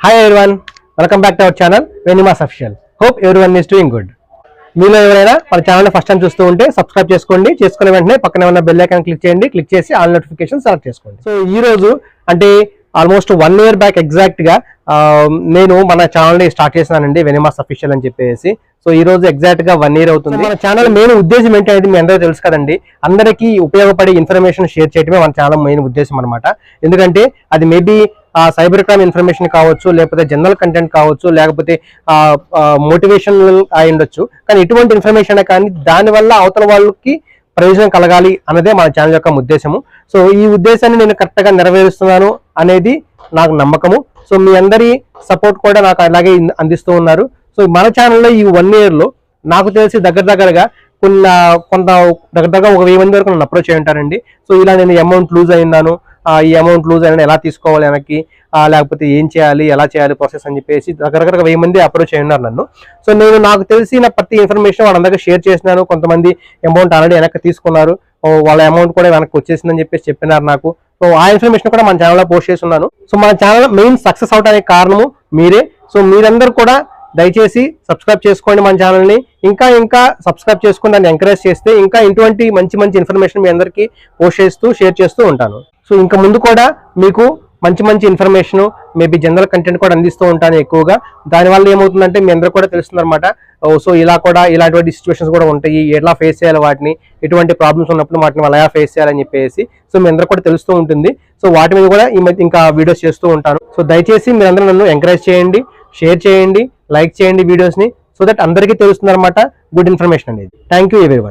Hi everyone welcome back to our channel వెనిమాస్ official hope every one is doing good మీలో ఎవరైనా మన channel first time చూస్తూ ఉంటే subscribe చేసుకోండి చేసుకున్న వెంటనే పక్కన ఉన్న బెల్ ఐకాన్ క్లిక్ చేయండి క్లిక్ చేసి ఆల్ నోటిఫికేషన్ సెలెక్ట్ చేసుకోండి. సో ఈ రోజు అంటే ఆల్మోస్ట్ వన్ ఇయర్ బ్యాక్ ఎగ్జాక్ట్గా ఆ, నేను మన ఛానల్ని స్టార్ట్ చేసినానండి వెనిమాస్ అఫిషియల్ అని చెప్పేసి. సో ఈ రోజు ఎగ్జాక్ట్గా వన్ ఇయర్ అవుతుంది. మన ఛానల్ మెయిన్ ఉద్దేశం ఏంటి అనేది మీ అందరికీ తెలుసు కదండి అందరికీ ఉపయోగపడే ఇన్ఫర్మేషన్ షేర్ చేయడమే మన ఛానల్ మెయిన్ ఉద్దేశం అనమాట ఎందుకంటే అది మేబీ సైబర్ క్రైమ్ ఇన్ఫర్మేషన్ కావచ్చు లేకపోతే జనరల్ కంటెంట్ కావచ్చు లేకపోతే మోటివేషన్ అయి ఉండొచ్చు. కానీ ఎటువంటి ఇన్ఫర్మేషన్ కానీ దానివల్ల అవతల వాళ్ళకి ప్రయోజనం కలగాలి అన్నదే మన ఛానల్ యొక్క ఉద్దేశము. సో ఈ ఉద్దేశాన్ని నేను కరెక్ట్గా నెరవేరుస్తున్నాను అనేది నాకు నమ్మకము. సో మీ అందరి సపోర్ట్ కూడా నాకు అలాగే అందిస్తూ ఉన్నారు. సో మన ఛానల్లో ఈ వన్ ఇయర్లో నాకు తెలిసి దగ్గర దగ్గరగా కొన్ని కొంత దగ్గర దగ్గర ఒక వెయ్యి మంది వరకు నన్ను అప్రోచ్ అయి ఉంటారండి. సో ఇలా నేను అమౌంట్ లూజ్ అయి ఈ అమౌంట్ లూజ్ అయినా ఎలా తీసుకోవాలి వెనక్కి? లేకపోతే ఏం చేయాలి? ఎలా చేయాలి? ప్రాసెస్ అని చెప్పేసి రకరకాల వెయ్యి మంది అప్రోచ్ అయి ఉన్నారు నన్ను. సో నేను నాకు తెలిసిన ప్రతి ఇన్ఫర్మేషన్ వాళ్ళందరికీ షేర్ చేసినాను. కొంతమంది అమౌంట్ ఆల్రెడీ వెనక్కి తీసుకున్నారు. వాళ్ళ అమౌంట్ కూడా వెనక్కి వచ్చేసిందని చెప్పేసి చెప్పినారు నాకు. సో ఆ ఇన్ఫర్మేషన్ కూడా మన ఛానల్లో పోస్ట్ చేస్తున్నాను సో మన ఛానల్ మెయిన్ సక్సెస్ అవడానికి కారణము మీరే. సో మీరందరూ కూడా దయచేసి సబ్స్క్రైబ్ చేసుకోండి మన ఛానల్ని. ఇంకా ఇంకా సబ్స్క్రైబ్ చేసుకుని దాన్ని ఎంకరేజ్ చేస్తే ఇంకా ఇటువంటి మంచి మంచి ఇన్ఫర్మేషన్ మీ అందరికీ పోస్ట్ చేస్తూ షేర్ చేస్తూ ఉంటాను. సో ఇంకా ముందు కూడా మీకు మంచి మంచి ఇన్ఫర్మేషన్ మేబీ జనరల్ కంటెంట్ కూడా అందిస్తూ ఉంటాను ఎక్కువగా. దానివల్ల ఏమవుతుందంటే మీ అందరూ కూడా తెలుస్తుందన్నమాట. సో ఇలా కూడా ఇలాంటి సిచ్యువేషన్స్ కూడా ఉంటాయి. ఎలా ఫేస్ చేయాలి వాటిని? ఎటువంటి ప్రాబ్లమ్స్ ఉన్నప్పుడు వాటిని ఎలా ఫేస్ చేయాలని చెప్పేసి సో మీ అందరూ కూడా తెలుస్తూ ఉంటుంది. సో వాటి మీద కూడా ఈ మధ్య ఇంకా వీడియోస్ చేస్తూ ఉంటాను. సో దయచేసి మీరందరూ నన్ను ఎంకరేజ్ చేయండి షేర్ చేయండి. లైక్ చేయండి వీడియోస్ని సో దట్ అందరికీ తెలుస్తుంది అనమాట గుడ్ ఇన్ఫర్మేషన్ అనేది. Thank you every